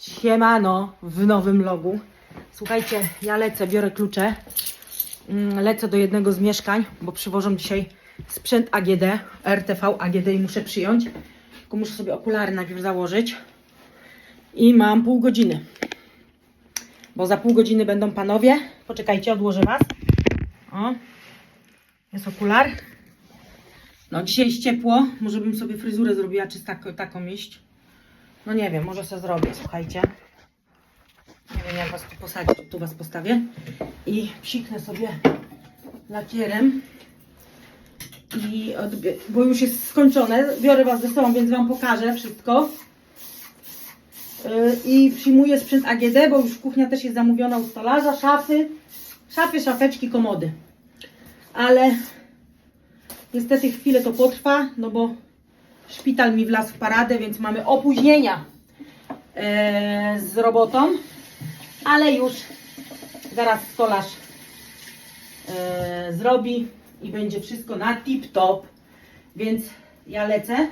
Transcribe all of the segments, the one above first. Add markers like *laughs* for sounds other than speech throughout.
Siemano w nowym logu. Słuchajcie, ja lecę, biorę klucze. Mm, Lecę do jednego z mieszkań, bo przywożą dzisiaj sprzęt AGD, RTV AGD i muszę przyjąć. Tylko muszę sobie okulary najpierw założyć. I mam pół godziny. Bo za pół godziny będą panowie. Poczekajcie, odłożę was. O, jest okular. No dzisiaj jest ciepło. Może bym sobie fryzurę zrobiła, czy tak, taką iść. No nie wiem, może sobie zrobię, słuchajcie. Nie wiem, jak was tu posadzić, tu was postawię. I psiknę sobie lakierem. I odbie- bo już jest skończone. Biorę was ze sobą, więc wam pokażę wszystko. Yy, I przyjmuję sprzęt AGD, bo już kuchnia też jest zamówiona u stolarza. Szafy, szafy, szafeczki, komody. Ale niestety chwilę to potrwa, no bo Szpital mi wlazł w paradę, więc mamy opóźnienia e, z robotą, ale już zaraz stolarz e, zrobi i będzie wszystko na tip-top. Więc ja lecę.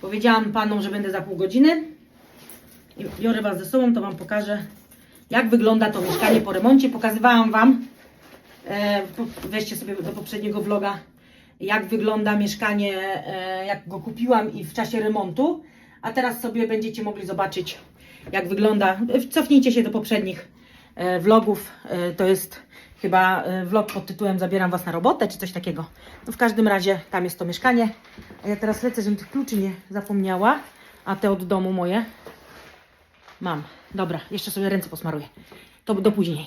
Powiedziałam panom, że będę za pół godziny. I biorę was ze sobą, to wam pokażę, jak wygląda to mieszkanie po remoncie. Pokazywałam wam, e, weźcie sobie do poprzedniego vloga, jak wygląda mieszkanie, e, jak go kupiłam i w czasie remontu. A teraz sobie będziecie mogli zobaczyć, jak wygląda. Cofnijcie się do poprzednich e, vlogów. E, To jest chyba vlog pod tytułem Zabieram Was na robotę, czy coś takiego. No w każdym razie tam jest to mieszkanie. A ja teraz lecę, żebym tych kluczy nie zapomniała. A te od domu moje mam. Dobra, jeszcze sobie ręce posmaruję. To do później.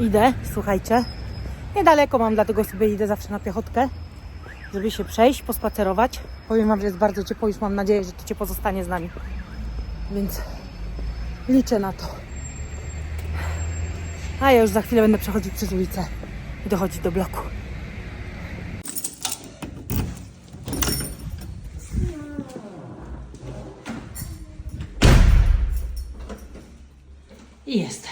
Idę, słuchajcie. Niedaleko mam, dlatego sobie idę zawsze na piechotkę, żeby się przejść, pospacerować. Powiem Wam, że jest bardzo ciepło, już mam nadzieję, że to ciepło zostanie z nami. Więc liczę na to. A ja już za chwilę będę przechodzić przez ulicę i dochodzić do bloku. I jestem.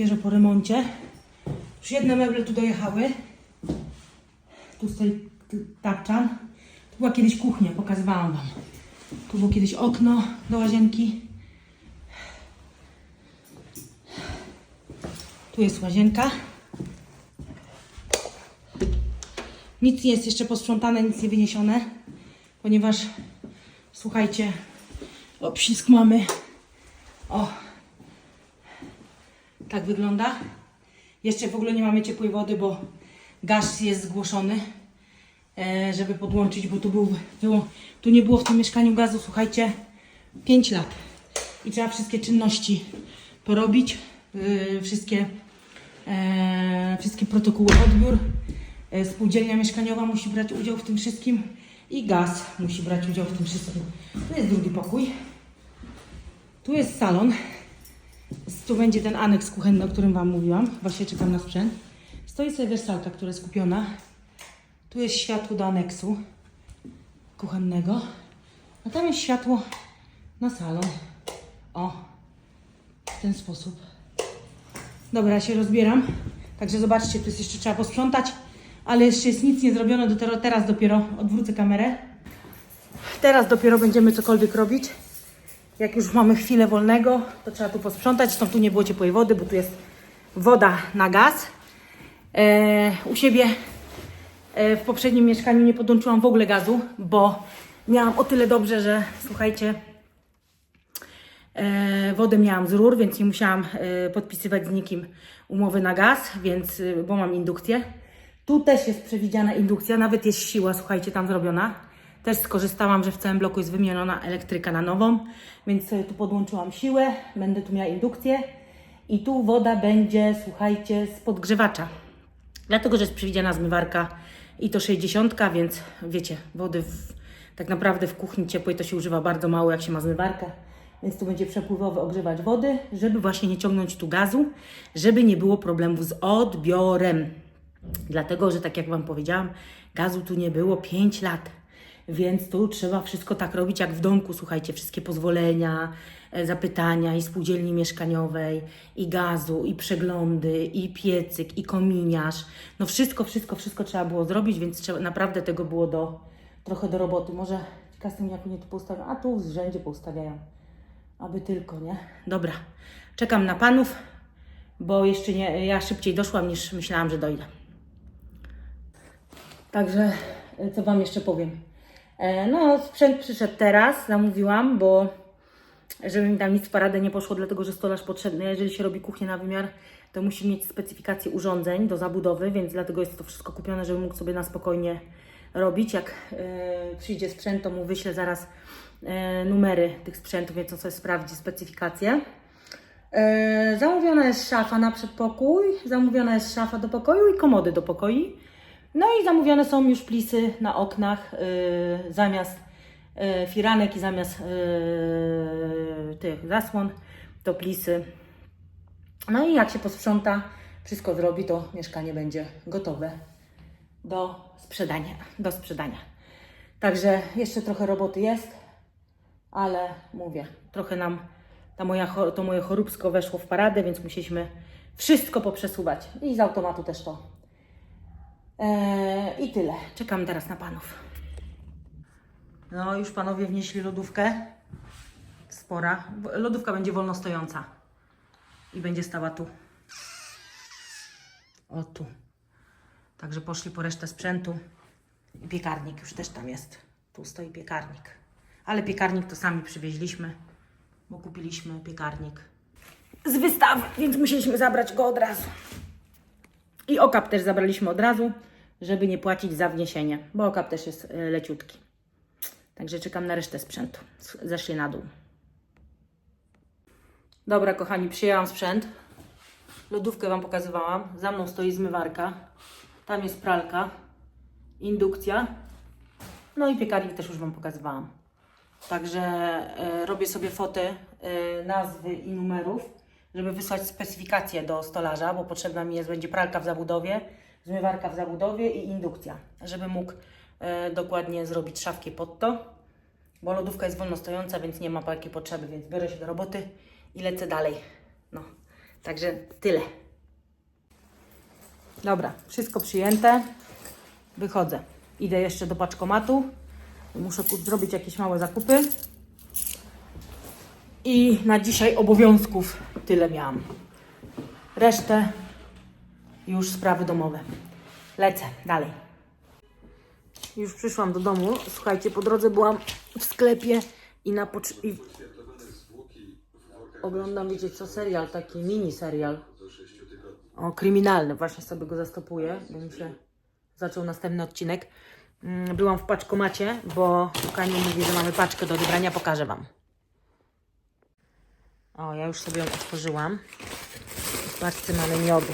Świeżo po remoncie. Już jedne meble tu dojechały. Tu stoi tapczan. Tu była kiedyś kuchnia, pokazywałam Wam. Tu było kiedyś okno do łazienki. Tu jest łazienka. Nic nie jest jeszcze posprzątane, nic nie wyniesione, ponieważ słuchajcie, obsisk mamy. O, tak wygląda. Jeszcze w ogóle nie mamy ciepłej wody, bo gaz jest zgłoszony, e, żeby podłączyć, bo tu, był, tu nie było w tym mieszkaniu gazu, słuchajcie, 5 lat. I trzeba wszystkie czynności porobić, e, wszystkie, e, wszystkie protokoły odbiór. Spółdzielnia mieszkaniowa musi brać udział w tym wszystkim i gaz musi brać udział w tym wszystkim. Tu jest drugi pokój. Tu jest salon. Tu będzie ten aneks kuchenny, o którym Wam mówiłam. Właśnie czekam na sprzęt. Stoi sobie wersalka, która jest kupiona. Tu jest światło do aneksu kuchennego. A tam jest światło na salon. O, w ten sposób. Dobra, ja się rozbieram. Także zobaczcie, tu jest jeszcze trzeba posprzątać, ale jeszcze jest nic nie zrobione. Teraz dopiero odwrócę kamerę. Teraz dopiero będziemy cokolwiek robić. Jak już mamy chwilę wolnego, to trzeba tu posprzątać. Stąd tu nie było ciepłej wody, bo tu jest woda na gaz. E, u siebie e, w poprzednim mieszkaniu nie podłączyłam w ogóle gazu, bo miałam o tyle dobrze, że słuchajcie, e, wodę miałam z rur, więc nie musiałam e, podpisywać z nikim umowy na gaz, więc, e, bo mam indukcję. Tu też jest przewidziana indukcja, nawet jest siła, słuchajcie, tam zrobiona. Też skorzystałam, że w całym bloku jest wymieniona elektryka na nową, więc sobie tu podłączyłam siłę, będę tu miała indukcję i tu woda będzie, słuchajcie, z podgrzewacza. Dlatego, że jest przewidziana zmywarka i to 60, więc wiecie, wody w, tak naprawdę w kuchni ciepłej to się używa bardzo mało, jak się ma zmywarkę. Więc tu będzie przepływowy ogrzewacz wody, żeby właśnie nie ciągnąć tu gazu, żeby nie było problemów z odbiorem. Dlatego, że tak jak Wam powiedziałam, gazu tu nie było 5 lat. Więc tu trzeba wszystko tak robić jak w domku, słuchajcie, wszystkie pozwolenia, e, zapytania i spółdzielni mieszkaniowej, i gazu, i przeglądy, i piecyk, i kominiarz. No wszystko, wszystko, wszystko trzeba było zrobić, więc trzeba, naprawdę tego było do, trochę do roboty. Może Kastyniaku nie tu poustawiam, a tu w rzędzie poustawiają. Aby tylko, nie? Dobra, czekam na panów, bo jeszcze nie, ja szybciej doszłam niż myślałam, że dojdę. Także, e, co Wam jeszcze powiem? E, No, sprzęt przyszedł teraz, zamówiłam, bo żeby mi tam nic w paradę nie poszło, dlatego że stolarz potrzebny, jeżeli się robi kuchnię na wymiar, to musi mieć specyfikację urządzeń do zabudowy, więc dlatego jest to wszystko kupione, żeby mógł sobie na spokojnie robić. Jak e, przyjdzie sprzęt, to mu wyślę zaraz e, numery tych sprzętów, więc on sobie sprawdzi specyfikację. E, zamówiona jest szafa na przedpokój, zamówiona jest szafa do pokoju i komody do pokoi. No i zamówione są już plisy na oknach y, zamiast y, firanek i zamiast y, tych zasłon to plisy. No i jak się posprząta, wszystko zrobi, to mieszkanie będzie gotowe do sprzedania. Do sprzedania. Także jeszcze trochę roboty jest, ale mówię, trochę nam ta moja, to moje choróbsko weszło w paradę, więc musieliśmy wszystko poprzesuwać i z automatu też to I tyle. Czekam teraz na panów. No, już panowie wnieśli lodówkę. Spora. Lodówka będzie wolno stojąca. I będzie stała tu. O tu. Także poszli po resztę sprzętu. I piekarnik już też tam jest. Tu stoi piekarnik. Ale piekarnik to sami przywieźliśmy, bo kupiliśmy piekarnik z wystawy, więc musieliśmy zabrać go od razu. I okap też zabraliśmy od razu, żeby nie płacić za wniesienie, bo okap też jest e, leciutki. Także czekam na resztę sprzętu. Zeszli na dół. Dobra, kochani, przyjęłam sprzęt. Lodówkę Wam pokazywałam. Za mną stoi zmywarka. Tam jest pralka. Indukcja. No i piekarnik też już Wam pokazywałam. Także e, robię sobie fotę e, nazwy i numerów, żeby wysłać specyfikację do stolarza, bo potrzebna mi jest będzie pralka w zabudowie, zmywarka w zabudowie i indukcja, żeby mógł e, dokładnie zrobić szafki pod to, bo lodówka jest wolno stojąca, więc nie ma takiej potrzeby, więc biorę się do roboty i lecę dalej. No, także tyle. Dobra, wszystko przyjęte. Wychodzę. Idę jeszcze do paczkomatu. Muszę zrobić jakieś małe zakupy. I na dzisiaj obowiązków tyle miałam. Resztę już sprawy domowe. Lecę dalej. Już przyszłam do domu. Słuchajcie, po drodze byłam w sklepie i na pocz- i oglądam, wiecie co, serial, taki mini serial. O, kryminalny. Właśnie sobie go zastopuję, bo mi się zaczął następny odcinek. Mm, Byłam w paczkomacie, bo Kaniu mówi, że mamy paczkę do odebrania. Pokażę Wam. O, ja już sobie ją otworzyłam. W paczce mamy miodu.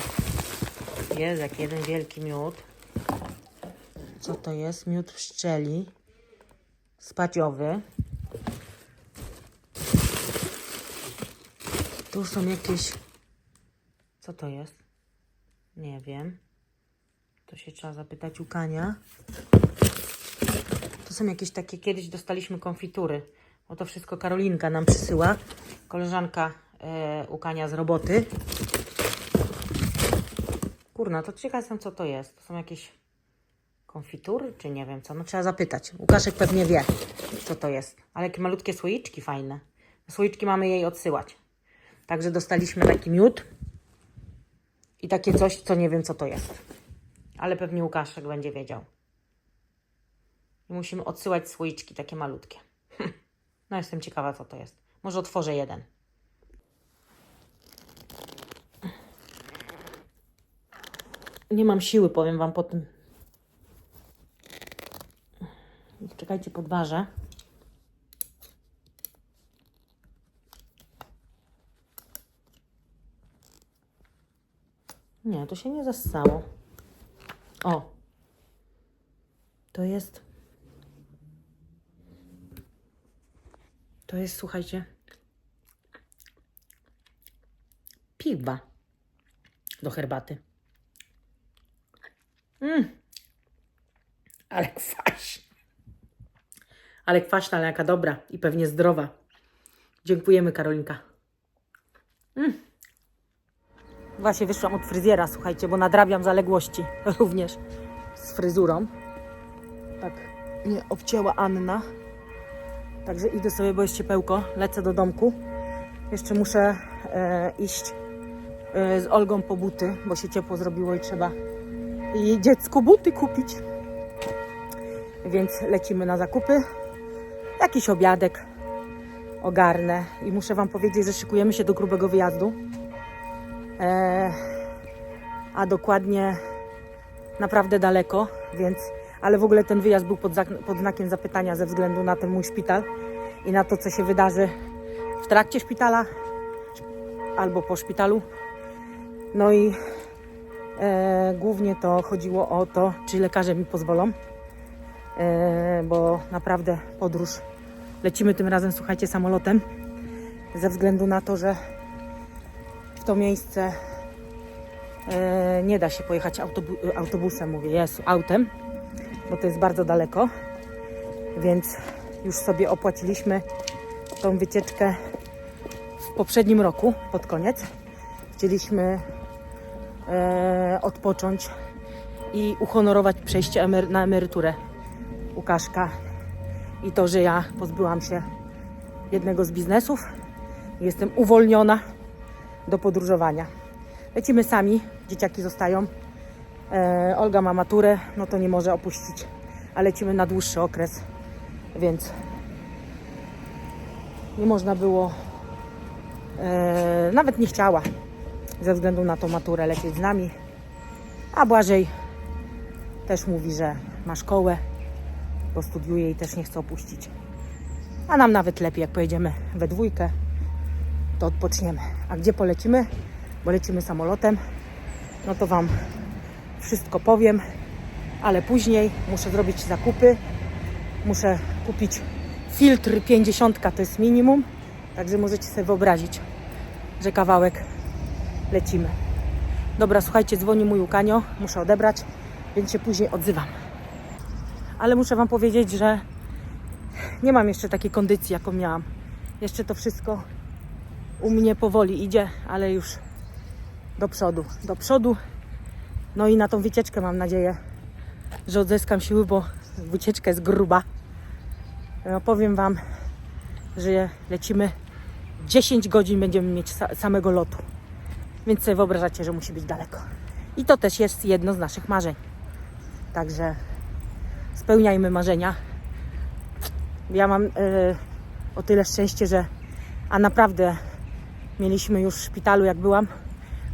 Jest jak jeden wielki miód. Co to jest? Miód pszczeli. Spadziowy. Tu są jakieś... Co to jest? Nie wiem. To się trzeba zapytać u Kania. To są jakieś takie, kiedyś dostaliśmy konfitury. Bo to wszystko Karolinka nam przysyła. Koleżanka e, u Kania z roboty. Kurna, to ciekaw jestem, co to jest. To są jakieś konfitury, czy nie wiem co. No trzeba zapytać. Łukaszek pewnie wie, co to jest. Ale jakie malutkie słoiczki fajne. Słoiczki mamy jej odsyłać. Także dostaliśmy taki miód i takie coś, co nie wiem, co to jest. Ale pewnie Łukaszek będzie wiedział. I musimy odsyłać słoiczki takie malutkie. *laughs* No jestem ciekawa, co to jest. Może otworzę jeden. Nie mam siły, powiem Wam po tym. Czekajcie, podważę. Nie, to się nie zassało. O. To jest. To jest, słuchajcie. Piwa do herbaty. Mm. Ale kwaśna. Ale kwaśna, ale jaka dobra i pewnie zdrowa. Dziękujemy, Karolinka. Właśnie wyszłam od fryzjera, słuchajcie, bo nadrabiam zaległości *laughs* również z fryzurą. Tak mnie obcięła Anna. Także idę sobie, bo jest ciepełko, lecę do domku. Jeszcze muszę e, iść e, z Olgą po buty, bo się ciepło zrobiło i trzeba i dziecku buty kupić. Więc lecimy na zakupy. Jakiś obiadek ogarnę i muszę Wam powiedzieć, że szykujemy się do grubego wyjazdu. E, a dokładnie naprawdę daleko, więc ale w ogóle ten wyjazd był pod, pod znakiem zapytania ze względu na ten mój szpital i na to, co się wydarzy w trakcie szpitala albo po szpitalu. No i e, głównie to chodziło o to, czy lekarze mi pozwolą, e, bo naprawdę podróż lecimy tym razem, słuchajcie, samolotem, ze względu na to, że w to miejsce e, nie da się pojechać autobu- autobusem, mówię, jest autem, bo to jest bardzo daleko, więc już sobie opłaciliśmy tą wycieczkę w poprzednim roku, pod koniec. Chcieliśmy e, odpocząć i uhonorować przejście na emeryturę Łukaszka i to, że ja pozbyłam się jednego z biznesów jestem uwolniona do podróżowania. Lecimy sami, dzieciaki zostają. E, Olga ma maturę, no to nie może opuścić, a lecimy na dłuższy okres, więc nie można było, e, nawet nie chciała ze względu na tą maturę lecieć z nami. A Błażej też mówi, że ma szkołę, bo studiuje i też nie chce opuścić. A nam nawet lepiej, jak pojedziemy we dwójkę, to odpoczniemy. A gdzie polecimy? Bo lecimy samolotem, no to Wam wszystko powiem, ale później muszę zrobić zakupy. Muszę kupić filtr 50, to jest minimum, także możecie sobie wyobrazić, że kawałek lecimy. Dobra, słuchajcie, dzwoni mój Łukanio, muszę odebrać, więc się później odzywam. Ale muszę Wam powiedzieć, że nie mam jeszcze takiej kondycji, jaką miałam. Jeszcze to wszystko u mnie powoli idzie, ale już do przodu. Do przodu. No i na tą wycieczkę mam nadzieję, że odzyskam siły, bo wycieczka jest gruba. No, powiem Wam, że lecimy 10 godzin będziemy mieć sa- samego lotu. Więc sobie wyobrażacie, że musi być daleko. I to też jest jedno z naszych marzeń. Także spełniajmy marzenia. Ja mam e, o tyle szczęście, że a naprawdę mieliśmy już w szpitalu, jak byłam,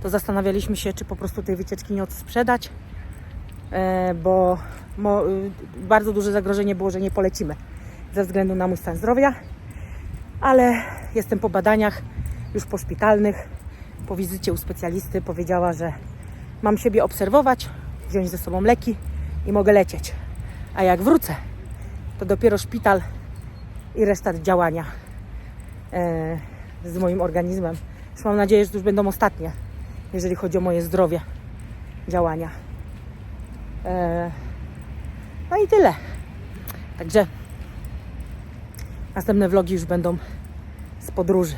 to zastanawialiśmy się, czy po prostu tej wycieczki nie odsprzedać, e, bo y, bardzo duże zagrożenie było, że nie polecimy ze względu na mój stan zdrowia, ale jestem po badaniach już poszpitalnych, po wizycie u specjalisty powiedziała, że mam siebie obserwować, wziąć ze sobą leki i mogę lecieć. A jak wrócę, to dopiero szpital i reszta działania e, z moim organizmem. Już mam nadzieję, że to już będą ostatnie, jeżeli chodzi o moje zdrowie, działania. E, no i tyle. Także następne vlogi już będą z podróży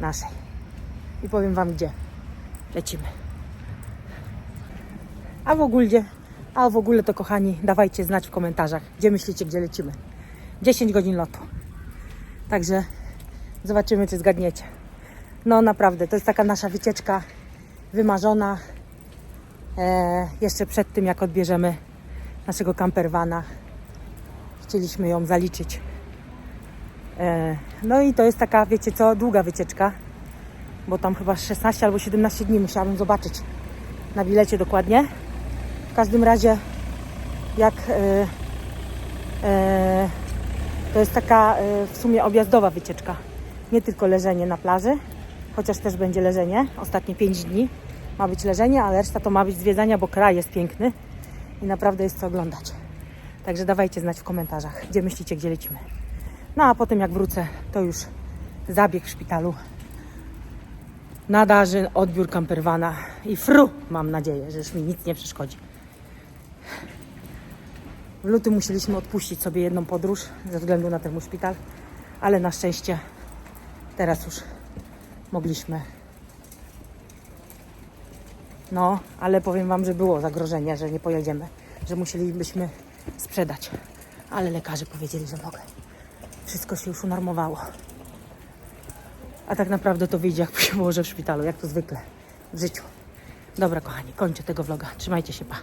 naszej. I powiem Wam, gdzie lecimy. A w ogóle, a w ogóle to kochani, dawajcie znać w komentarzach, gdzie myślicie, gdzie lecimy. 10 godzin lotu. Także zobaczymy, czy zgadniecie. No naprawdę, to jest taka nasza wycieczka wymarzona. E, jeszcze przed tym, jak odbierzemy naszego campervana, chcieliśmy ją zaliczyć. E, no i to jest taka, wiecie co, długa wycieczka, bo tam chyba 16 albo 17 dni musiałabym zobaczyć na bilecie dokładnie. W każdym razie, jak e, e, to jest taka e, w sumie objazdowa wycieczka. Nie tylko leżenie na plaży, chociaż też będzie leżenie. Ostatnie 5 dni ma być leżenie, ale reszta to ma być zwiedzania, bo kraj jest piękny i naprawdę jest co oglądać. Także dawajcie znać w komentarzach, gdzie myślicie, gdzie lecimy. No a potem jak wrócę, to już zabieg w szpitalu. Nadarzy odbiór campervana i fru, mam nadzieję, że już mi nic nie przeszkodzi. W lutym musieliśmy odpuścić sobie jedną podróż ze względu na ten szpital, ale na szczęście teraz już mogliśmy. No, ale powiem Wam, że było zagrożenie, że nie pojedziemy, że musielibyśmy sprzedać. Ale lekarze powiedzieli, że mogę. Wszystko się już unormowało. A tak naprawdę to wyjdzie, jak się położę w szpitalu, jak to zwykle w życiu. Dobra, kochani, kończę tego vloga. Trzymajcie się, pa.